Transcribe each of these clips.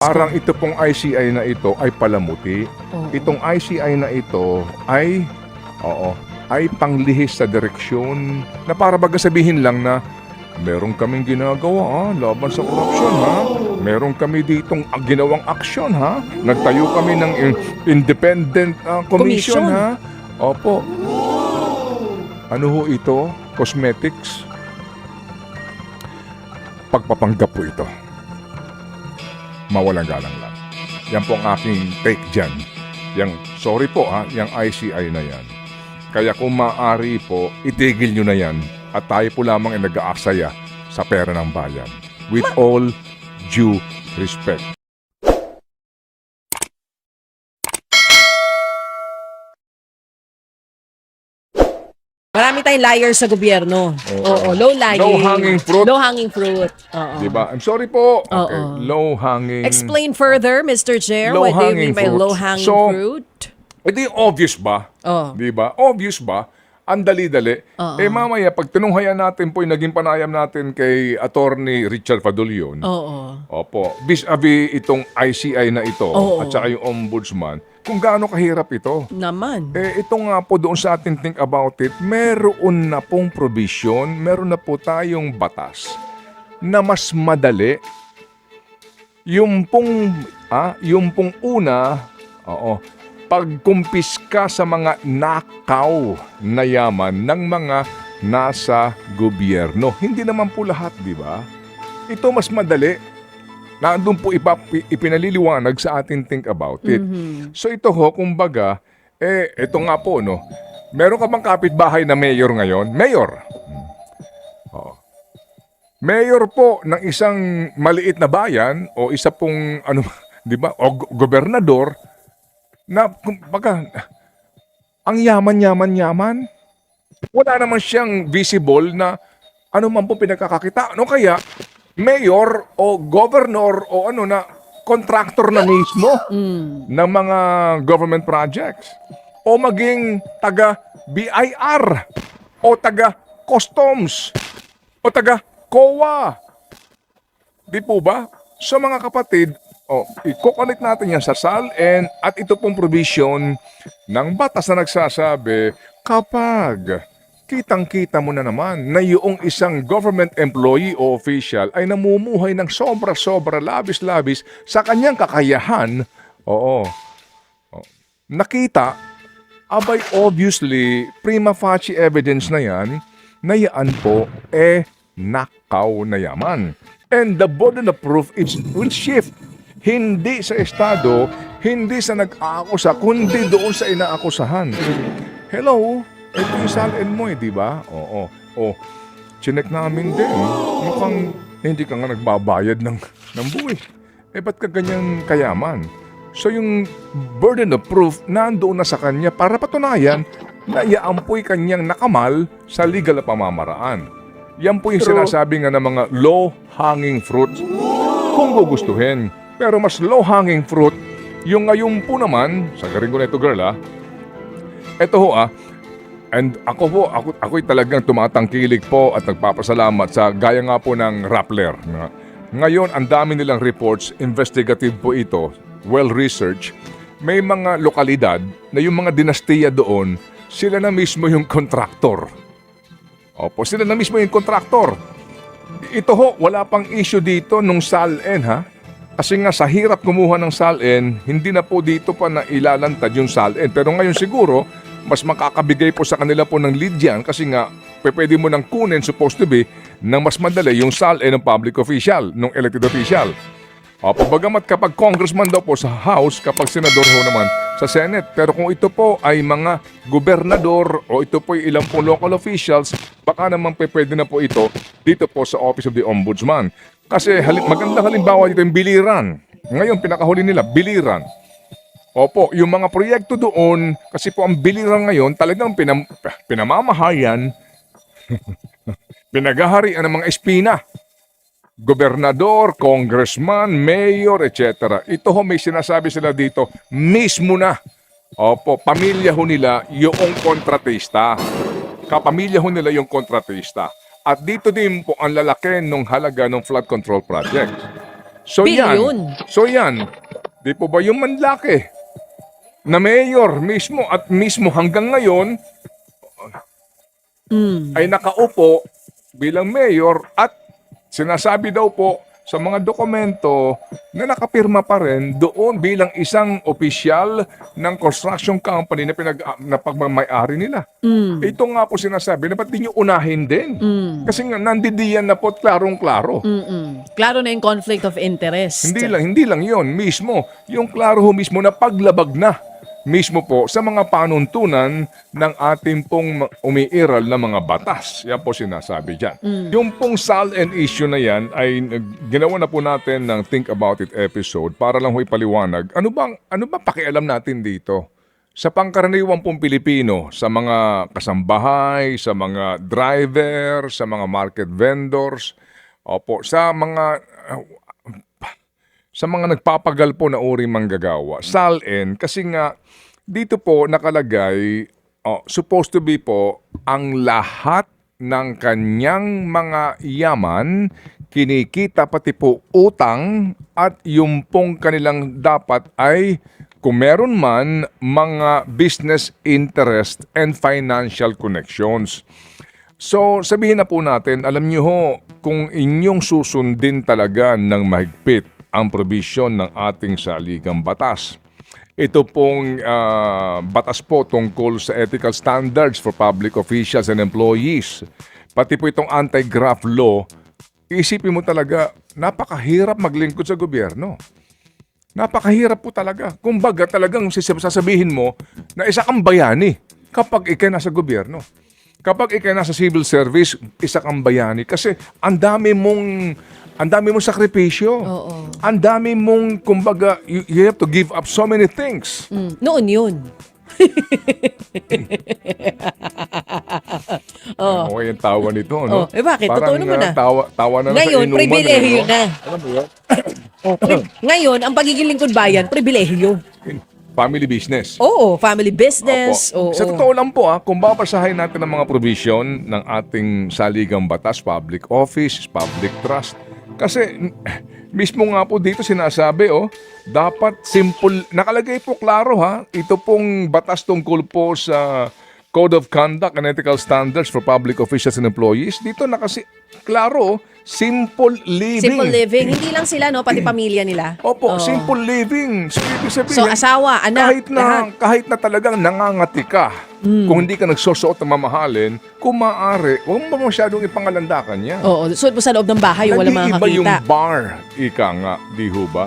Parang ito pong ICI na ito ay palamuti. Oo. Itong ICI na ito ay, oo, ay panglihis sa direksyon na para baga sabihin lang na meron kaming ginagawa ah, laban sa korupsyon ha. Meron kami ditong ah, ginawang aksyon ha. Nagtayo kami ng in- independent ah, commission, Commission. ha. Opo. Ano ho ito? Cosmetics? Pagpapanggap po ito. Mawalang galang lang. Yan po ang aking take dyan. Yang, sorry po ha, yung ICI na yan. Kaya kung maaari po, itigil nyo na yan at tayo po lamang ay nag-aaksaya sa pera ng bayan. With all due respect. Marami tayong liars sa gobyerno. Oo. Oo, low lying. Low hanging fruit. Low hanging fruit. Oo. Diba? I'm sorry po. Okay. Oo. Low hanging. Explain further, Mr. Chair, what do you Low-hanging mean by fruit. low hanging So, fruit? Ito yung obvious ba? Oh. Di ba? Obvious ba? Ang dali-dali. Eh mamaya, pag tinunghayan natin po yung naging panayam natin kay Attorney Richard Fadolion, Oo. Opo. Vis-a-vis itong ICI na ito Oo. at saka yung ombudsman, kung gaano kahirap ito. Naman. Eh, ito nga po doon sa ating think about it, meron na pong provision, meron na po tayong batas na mas madali. Yung pong, ah, yung pong una, oo, pagkumpiska sa mga nakaw na yaman ng mga nasa gobyerno. Hindi naman po lahat, di ba? Ito mas madali. Nandun po ipa, ipinaliliwanag sa ating think about it. So ito ho, kumbaga, eh, ito nga po, no? Meron ka bang kapitbahay na mayor ngayon? Mayor. Hmm. Oo. Mayor po ng isang maliit na bayan o isa pong, ano, di ba, o go- gobernador na, kumbaga, ang yaman-yaman-yaman. Wala naman siyang visible na ano man po pinagkakakita. Ano kaya, mayor o governor o ano na contractor na mismo ng mga government projects o maging taga BIR o taga customs o taga COA. Di po ba? So mga kapatid, oh, i-connect natin yan sa SALN at ito pong provision ng batas na nagsasabi kapag kitang-kita mo na naman na yung isang government employee o official ay namumuhay ng sobra-sobra, labis-labis sa kanyang kakayahan, oo, oh, nakita, abay obviously, prima facie evidence na yan, na yan po, eh, nakaw na yaman. And the burden of proof is, will shift. Hindi sa Estado, hindi sa nag-aakusa, kundi doon sa inaakusahan. Hello? Ito yung salin mo eh, di ba? Oo. Oh, chinek namin din. Mukhang hindi ka nga nagbabayad ng, ng buwi. Eh, ba't ka ganyan kayaman? So yung burden of proof nandoon na sa kanya para patunayan na iaampoy kanyang nakamal sa legal na pamamaraan. Yan po yung sinasabi nga ng mga low-hanging fruits kung gugustuhin. Pero mas low-hanging fruit, yung ngayon po naman, sagarin ko na ito girl ah, ito ho ah, and ako po, ako, ako'y talagang tumatangkilik po at nagpapasalamat sa gaya nga po ng Rappler. Ngayon, ang dami nilang reports, investigative po ito, well-researched. May mga lokalidad na yung mga dinastiya doon, sila na mismo yung kontraktor. Opo, sila na mismo yung kontraktor. Ito ho, wala pang issue dito nung SALN ha. Kasi nga sa hirap kumuha ng SALN, hindi na po dito pa na ilalantad yung SALN. Pero ngayon siguro, mas makakabigay po sa kanila po ng lead yan kasi nga pwede mo nang kunin supposed to be ng mas madali yung SALN ng public official, ng elected official. Opo, bagamat kapag congressman daw po sa House, kapag senador ho naman sa Senate. Pero kung ito po ay mga gobernador o ito po ay ilang pong local officials, baka naman pwede na po ito dito po sa Office of the Ombudsman. Kasi halim, magandang halimbawa dito yung biliran. Ngayon, pinakahuli nila, biliran. Opo, yung mga proyekto doon, kasi po ang biliran ngayon, talagang pinam, pinamamahayan, pinagaharian ng mga espina gobernador, congressman, mayor, etc. Ito ho may sinasabi sila dito, mismo na. Opo, pamilya ho nila yung kontratista. Kapamilya ho nila yung kontratista. At dito din po ang lalaki ng halaga ng flood control project. So Billion. yan. So yan. Di po ba yung manlaki na mayor mismo at mismo hanggang ngayon Mm. ay nakaupo bilang mayor at sinasabi daw po sa mga dokumento na nakapirma pa rin doon bilang isang opisyal ng construction company na, pinag, na pagmamayari nila. Mm. Ito nga po sinasabi na ba't di nyo unahin din? Mm. Kasi nga nandidiyan na po klarong-klaro. Mm-mm. Klaro na yung conflict of interest. Hindi lang, hindi lang yon mismo. Yung klaro ho mismo na paglabag na mismo po sa mga panuntunan ng ating pong umiiral na mga batas. Yan po sinasabi dyan. Yung pong SAL and issue na yan ay ginawa na po natin ng Think About It episode para lang ho ipaliwanag. Ano bang, ano ba pakialam natin dito? Sa pangkaraniwang pong Pilipino, sa mga kasambahay, sa mga driver, sa mga market vendors, opo, sa mga sa mga nagpapagal po na uri manggagawa. SALN, kasi nga, dito po nakalagay, oh, supposed to be po, ang lahat ng kanyang mga yaman, kinikita pati po utang, at yung pong kanilang dapat ay, kung meron man, mga business interest and financial connections. So, sabihin na po natin, alam niyo ho, kung inyong susundin talaga ng mahigpit ang provision ng ating saligang batas. Ito pong ah, batas po tungkol sa ethical standards for public officials and employees. Pati po itong anti-graft law, isipin mo talaga, napakahirap maglingkod sa gobyerno. Napakahirap po talaga. Kumbaga talagang sasabihin mo na isa kang bayani kapag ikay nasa gobyerno. Kapag ikay nasa civil service, isa kang bayani. Kasi ang dami mong ang dami mong sakripisyo. Oo. Ang dami mong, kumbaga, you, you have to give up so many things. Mm. Noon yun. oh. Okay yung tawa nito, no? Oh, eh bakit? Parang, Totoo naman ah, ah. Tawa, tawa na Ngayon, sa inuman. pribilehiyo eh, na. Alam mo yun? Ngayon, ang pagiging lingkod bayan, pribilehiyo. Family business. Oo, family business. Oo. Sa totoo lang po, ah, kung babasahin natin ang mga provision ng ating saligang batas, public office, public trust, kasi mismo nga po dito sinasabi, oh, dapat simple, nakalagay po klaro ha, ito pong batas tungkol po sa Code of Conduct and Ethical Standards for Public Officials and Employees, dito nakasi, klaro, oh, simple living. Simple living. Hindi lang sila, no? Pati pamilya nila. Opo, Oo. simple living. So, ibig sabihin, So, asawa, anak, kahit na, lahat. Kahit na talagang nangangati ka, kung hindi ka nagsusuot ng mamahalin, kung maaari, huwag mo masyadong ipangalandakan yan. Oo, suot mo sa loob ng bahay, wala Nag-iiba yung makakita. bar, ika nga, di ho ba?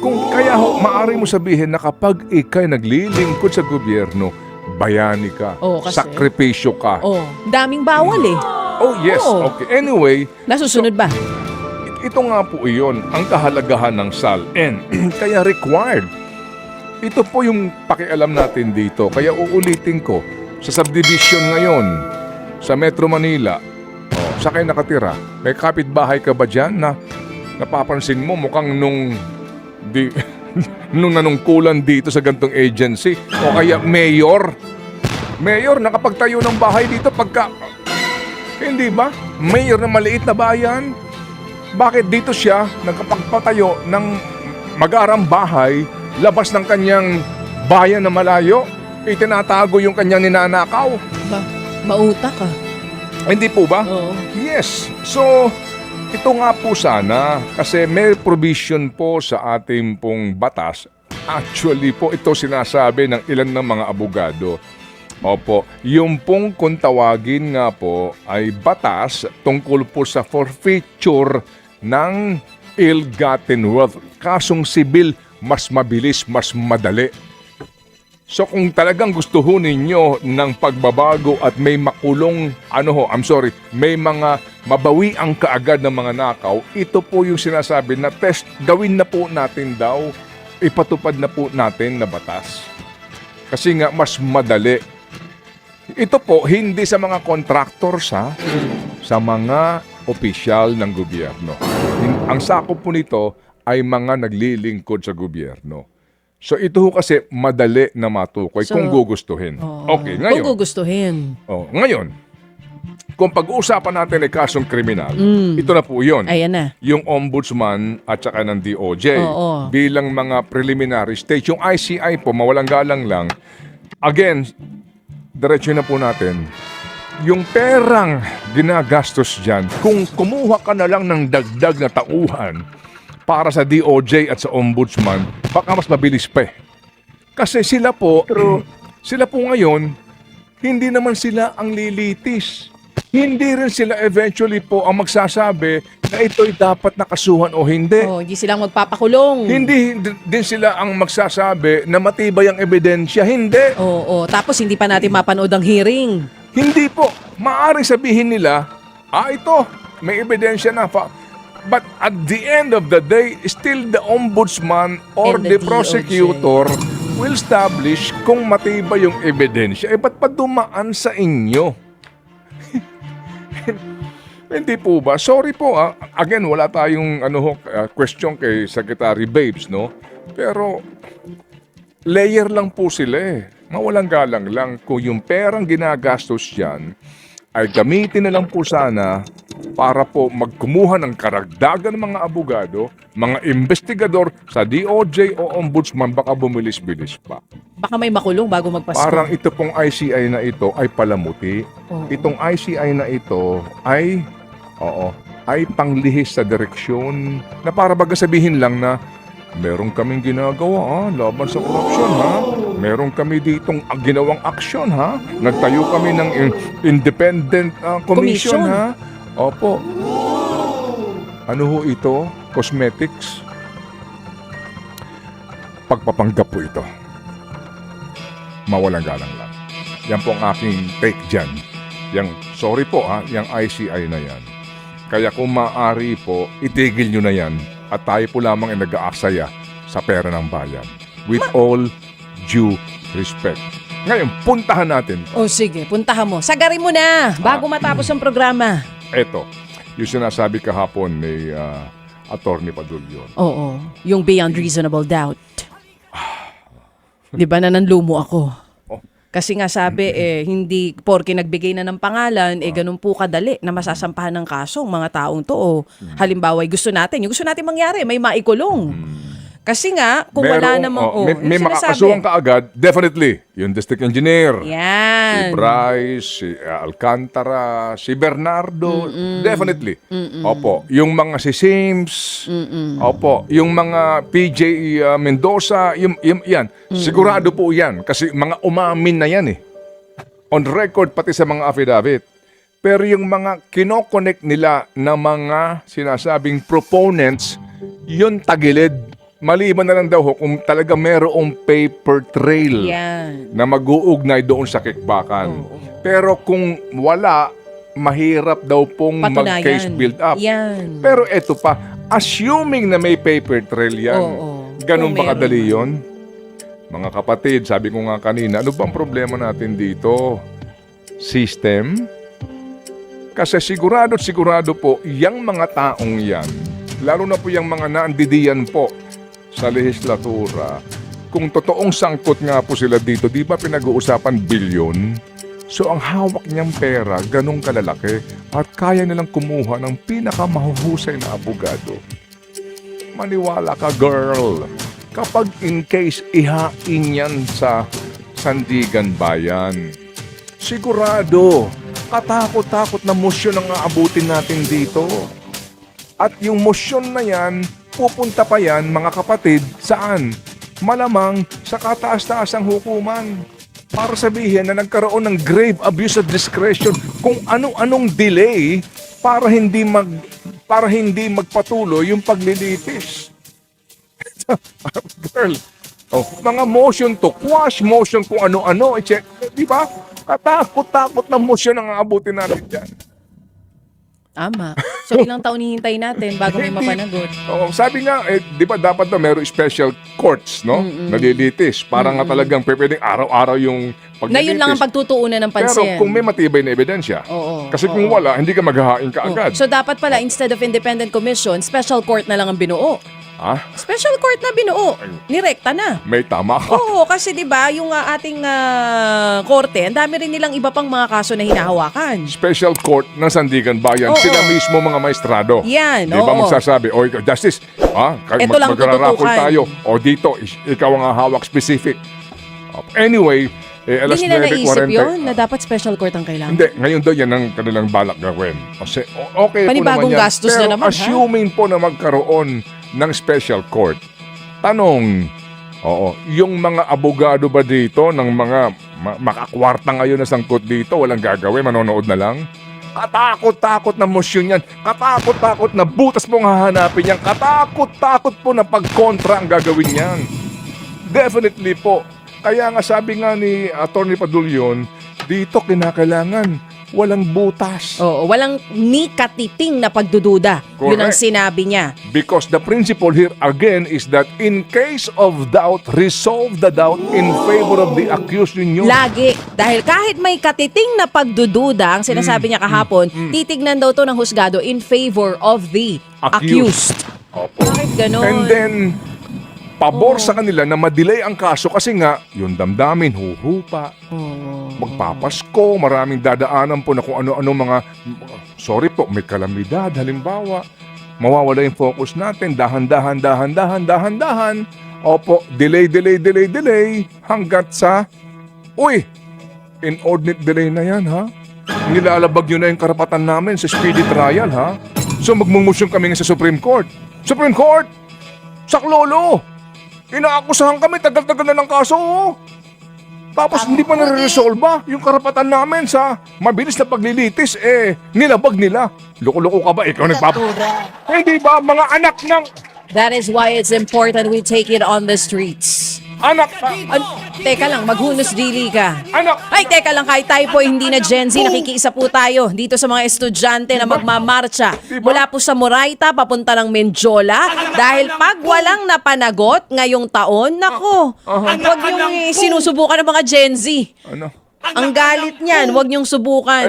Kung kaya ho, maaari mo sabihin na kapag ikay naglilingkod sa gobyerno, bayani ka, Oo, kasi- sakripisyo ka. Oh, daming bawal eh. Oh yes, Oo. okay. Anyway, Nasusunod ba? Ito nga po iyon, ang kahalagahan ng SALN. Kaya required. Ito po yung pakialam natin dito. Kaya uulitin ko, sa subdivision ngayon, sa Metro Manila, oh, sa kayo nakatira, may kapitbahay ka ba dyan na napapansin mo mukhang nung di, nung nanungkulan dito sa gantong agency o kaya mayor mayor nakapagtayo ng bahay dito pagka hindi ba? Mayor ng maliit na bayan. Bakit dito siya nagkapagpatayo ng mag-arang bahay labas ng kanyang bayan na malayo? Itinatago yung kanyang ninanakaw. Ba, mautak ah. Hindi po ba? Oo. Yes. So, ito nga po sana kasi may provision po sa ating pong batas. Actually po ito sinasabi ng ilan ng mga abogado. Opo, yung pong kung tawagin nga po ay batas tungkol po sa forfeiture ng ill-gotten wealth. Kasong sibil, mas mabilis, mas madali. So kung talagang gusto ho ninyo ng pagbabago at may makulong, ano ho, I'm sorry, may mga mabawi ang kaagad ng mga nakaw, ito po yung sinasabi na test, gawin na po natin daw, ipatupad na po natin na batas. Kasi nga mas madali. Ito po, hindi sa mga contractors ha, sa mga opisyal ng gobyerno. Ang sakop po nito ay mga naglilingkod sa gobyerno. So ito ho kasi madali na matukoy So, kung gugustuhin. Oo. Okay, Kung ngayon. gugustuhin. Oh, ngayon, kung pag-uusapan natin ay kasong kriminal, ito na po yun. Ayan na. Yung ombudsman at saka ng DOJ Oo. bilang mga preliminary stage. Yung ICI po, mawalang galang lang. Again, diretso na po natin. Yung perang ginagastos dyan, kung kumuha ka na lang ng dagdag na tauhan para sa DOJ at sa ombudsman, baka mas mabilis pa eh. Kasi sila po, sila po ngayon, hindi naman sila ang lilitis. Hindi rin sila eventually po ang magsasabi na ito'y dapat nakasuhan o hindi. Oh, hindi silang magpapakulong. Hindi din- sila ang magsasabi na matibay ang ebidensya. Hindi. Oo, tapos hindi pa natin mapanood ang hearing. Hindi po. Maaring sabihin nila, ah ito, may ebidensya na. Fa- But at the end of the day, still the ombudsman or And the, the DOJ. prosecutor will establish kung matibay yung ebidensya. Eh, ba't pa dumaan sa inyo? Hindi po ba? Sorry po ah. Again, wala tayong ano, ah, question kay Secretary Babes, no? Pero layer lang po sila eh. Mawalang galang lang kung yung perang ginagastos yan ay gamitin na lang po sana para po magkumuha ng karagdagan ng mga abogado, mga investigador sa DOJ o Ombudsman baka bumilis-bilis pa. Baka may makulong bago magpasko. Parang ito pong ICI na ito ay palamuti. Oo. Itong ICI na ito ay, oo, ay panglihis sa direksyon na para baga sabihin lang na meron kaming ginagawa ah, laban sa korupsyon ha. Meron kami ditong ginawang aksyon ha. Nagtayo kami ng in- independent ah, commission, Commission. ha. Opo. Ano ho ito? Cosmetics? Pagpapanggap po ito. Mawalang galang lang. Yan po ang aking take dyan. Yang, sorry po ha, yung ICI na yan. Kaya kung maaari po, itigil nyo na yan at tayo po lamang ay nag-aaksaya sa pera ng bayan. With all due respect. Ngayon, puntahan natin. Oh, sige, puntahan mo. Sagarin mo na bago matapos ang programa. Eto, yung sinasabi kahapon ni ah, Attorney Padulyon. Oo, yung beyond reasonable doubt. Di ba na nanlumo ako? Kasi nga sabi, eh, hindi porke nagbigay na ng pangalan, eh, ganun po kadali na masasampahan ng kaso ang mga taong to. O, halimbawa, gusto natin, yung gusto natin mangyari, may maikulong. Kasi nga, kung wala Merong, namang, oh, oh, may, may makakasuhan ka agad, definitely. Yung district engineer. Si Yan. Bryce, si uh, Alcantara, si Bernardo, definitely. Opo, yung mga si Sims, opo, yung mga PJ uh, Mendoza, yung, yung, yan, sigurado po yan kasi mga umamin na yan eh. On record pati sa mga affidavit. Pero yung mga kinoconnect nila na mga sinasabing proponents, yun tagilid. Maliban na lang daw ho kung talaga merong paper trail Yan. na mag-uugnay doon sa kickbackan. Pero kung wala, mahirap daw pong Patunayan. mag-case build up. Yan. Pero eto pa, assuming na may paper trail yan, Oo. ganun Kung ba kadali meron. yun? Mga kapatid, sabi ko nga kanina, ano bang problema natin dito? System? Kasi sigurado sigurado po, yung mga taong yan, lalo na po yung mga naandidiyan po sa legislatura, kung totoong sangkot nga po sila dito, di ba pinag-uusapan bilyon? So ang hawak niyang pera, ganong kalalaki, at kaya nilang kumuha ng pinakamahuhusay na abogado. Maniwala ka, girl. Kapag in case ihain yan sa Sandigan Bayan, sigurado, katakot-takot na motion ang aabutin natin dito. At yung motion na yan, pupunta pa yan, mga kapatid, saan? Malamang sa kataas-taasang hukuman. Para sabihin na nagkaroon ng grave abuse of discretion kung ano-anong delay para hindi mag para hindi magpatuloy yung paglilitis. Girl, oh, mga motion to quash, motion kung ano-ano, i-check, di ba? Katakot-takot na motion ang aabutin natin dyan. Tama. So, ilang taon hihintay natin bago may mapanagot? Oo, sabi nga, eh, di ba dapat na meron special courts, no? Nalilitis. Para nga talagang pe- pwedeng araw-araw yung paglilitis. Na yun lang ang pagtutuunan ng Pero pansin. kung may matibay na ebidensya. Oo, Kasi oo. kung wala, hindi ka maghahain ka Oh. agad. So dapat pala instead of independent commission, special court na lang ang binuo. Ha? Special court na binuo. Nirekta na. May tama ka. Oo, kasi 'di ba, yung ah, ating ah, korte, ang dami rin nilang iba pang mga kaso na hinahawakan. Special Court ng Sandigan Bayan, Oo. sila mismo mga maestrado. Yan, Di ba oo. magsasabi, o Justice, ha? Kaya Ito lang magrarapol tututukan." tayo. O dito, is- ikaw ang hawak specific. Anyway, eh, alas Hindi nila naisip 9.40 yun na dapat special court ang kailangan. Hindi, ngayon daw yan ang kanilang balak gawin. Kasi o- okay Panibagong po naman yan. gastos Pero na naman, ha? assuming po na magkaroon ng special court, tanong, oo, yung mga abogado ba dito ng mga ma- makakwarta ngayon na sangkot dito, walang gagawin, manonood na lang? Katakot-takot na motion yan. Katakot-takot na butas mong hahanapin yan. Katakot-takot po na pagkontra ang gagawin yan. Definitely po. Kaya nga sabi nga ni Attorney Padulyon, dito kinakailangan walang butas. Oo, walang ni katiting na pagdududa. Yun ang Correct. sinabi niya. Because the principle here again is that in case of doubt, resolve the doubt in favor of the accused ninyo. Lagi. Dahil kahit may katiting na pagdududa, ang sinasabi Mm, niya kahapon, titignan daw to ng husgado in favor of the Accused. accused. Opo. Bakit ganon? And then, pabor sa kanila na madelay ang kaso kasi nga, yung damdamin, huhupa, Oo. magpapasko, maraming dadaanan po na kung ano-ano mga, sorry po, may kalamidad, halimbawa, mawawala yung focus natin, dahan-dahan, dahan-dahan, dahan-dahan, opo, delay, delay, delay, delay, hanggat sa, uy, inordinate delay na yan, ha? Nilalabag yun na yung karapatan namin sa speedy trial, ha? So magmumusyon kami nga sa Supreme Court. Supreme Court! Saklolo! Inaakusahan kami, tagal-tagal na ng kaso, oh. Tapos hindi pa nare-resolve yung karapatan namin sa mabilis na paglilitis, eh, nilabag nila. Loko-loko ka ba? Ikaw nagpap... Hindi ba, mga anak ng... That is why it's important we take it on the streets. Anak... An- teka lang, maghunos dili ka. anak... Ay, teka lang, kahit tayo po hindi na Gen Z, nakikiisa po tayo dito sa mga estudyante na magmamarcha. Diba? Mula po sa Moraita, papunta ng Menjola. Dahil pag walang napanagot ngayong taon, nako, wag yung sinusubukan ng mga Gen Z. Ano? Ang galit niyan, wag niyong subukan.